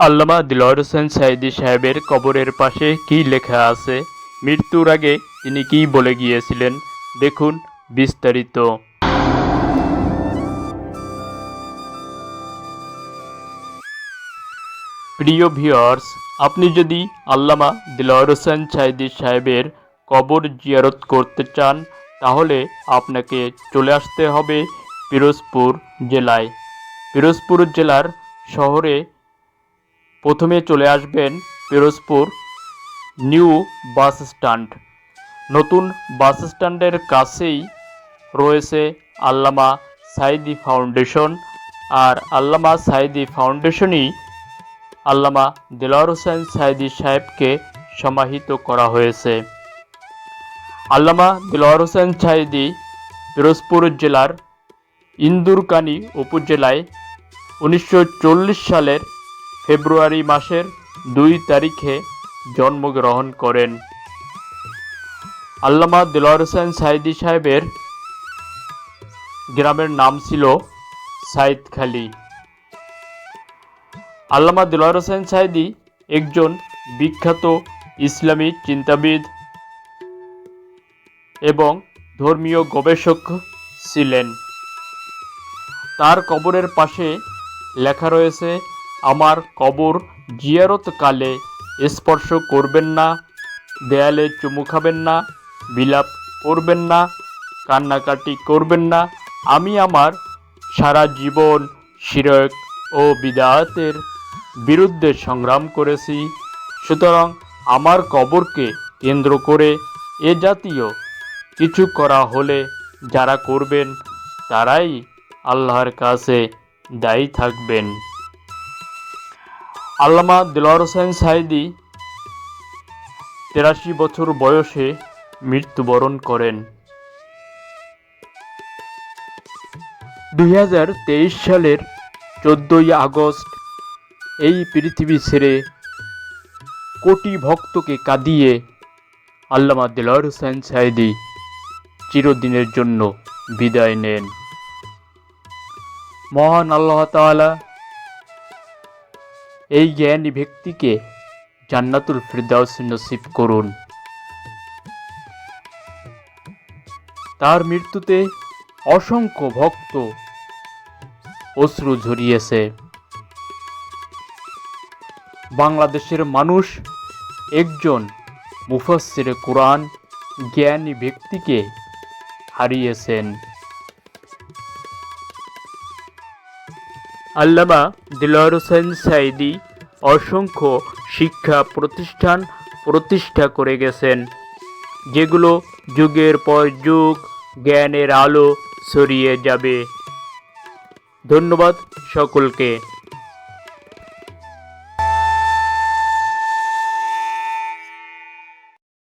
আল্লামা দিলওয়ার হোসেন সাইদি সাহেবের কবরের পাশে কি লেখা আছে? মৃত্যুর আগে তিনি কি বলে গিয়েছিলেন? দেখুন বিস্তারিত। প্রিয় ভিউয়ার্স, আপনি যদি আল্লামা দিলওয়ার হোসেন সাইদি সাহেবের কবর জিয়ারত করতে চান, তাহলে আপনাকে চলে আসতে হবে পিরোজপুর জেলায়। পিরোজপুর জেলার শহরে প্রথমে চলে আসবেন পিরোজপুর নিউ বাস স্ট্যান্ড। নতুন বাস স্ট্যান্ডের কাছেই রয়েছে আল্লামা সাইদি ফাউন্ডেশন আর আল্লামা সাইদি ফাউন্ডেশনই আল্লামা দিলওয়ার হোসেন সাইদি সাহেবকে সমাহিত করা হয়েছে। আল্লামা দিলওয়ার হোসেন সাইদি পিরোজপুর জেলার ইন্দুরকানি উপজেলায় উনিশশো চল্লিশ সালের ফেব্রুয়ারি মাসের দুই তারিখে জন্মগ্রহণ করেন। আল্লামা দিলওয়ার হোসেন সাইদি সাহেবের গ্রামের নাম ছিল সাইদখালী আল্লামা দিলওয়ার হোসেন সাইদি একজন বিখ্যাত ইসলামী চিন্তাবিদ এবং ধর্মীয় গবেষক ছিলেন। তার কবরের পাশে লেখা রয়েছে আমার কবর জিয়ারতকালে স্পর্শ করবেন না, দেয়ালে চুমু খাবেন না, বিলাপ করবেন না, কান্নাকাটি করবেন না। আমি আমার সারা জীবন শিরক ও বিদায়াতের বিরুদ্ধে সংগ্রাম করেছি। সুতরাং আমার কবরকে কেন্দ্র করে এ জাতীয় কিছু করা হলে যারা করবেন, তারাই আল্লাহর কাছে দায়ী থাকবেন। আল্লামা দিলওয়ার হোসেন সাইদি তেরাশি বছর বয়সে মৃত্যুবরণ করেন। দু হাজার তেইশ সালের চোদ্দই আগস্ট এই পৃথিবী ছেড়ে কোটি ভক্তকে কাঁদিয়ে আল্লামা দিলওয়ার হোসেন সাইদি চিরদিনের জন্য বিদায় নেন। মহান আল্লাহ তাআলা এই জ্ঞানী ব্যক্তিকে জান্নাতুল ফিরদাউস নসিব করুন। তার মৃত্যুতে অসংখ্য ভক্ত অশ্রু ঝরিয়েছে। বাংলাদেশের মানুষ একজন মুফাসসিরে কোরআন জ্ঞানী ব্যক্তিকে হারিয়েছেন। আল্লামা দিলর হোসেন সাইদি অসংখ্য শিক্ষা প্রতিষ্ঠান প্রতিষ্ঠা করে গেছেন, যেগুলো যুগের পর যুগ জ্ঞানের আলো ছড়িয়ে যাবে। ধন্যবাদ সকলকে।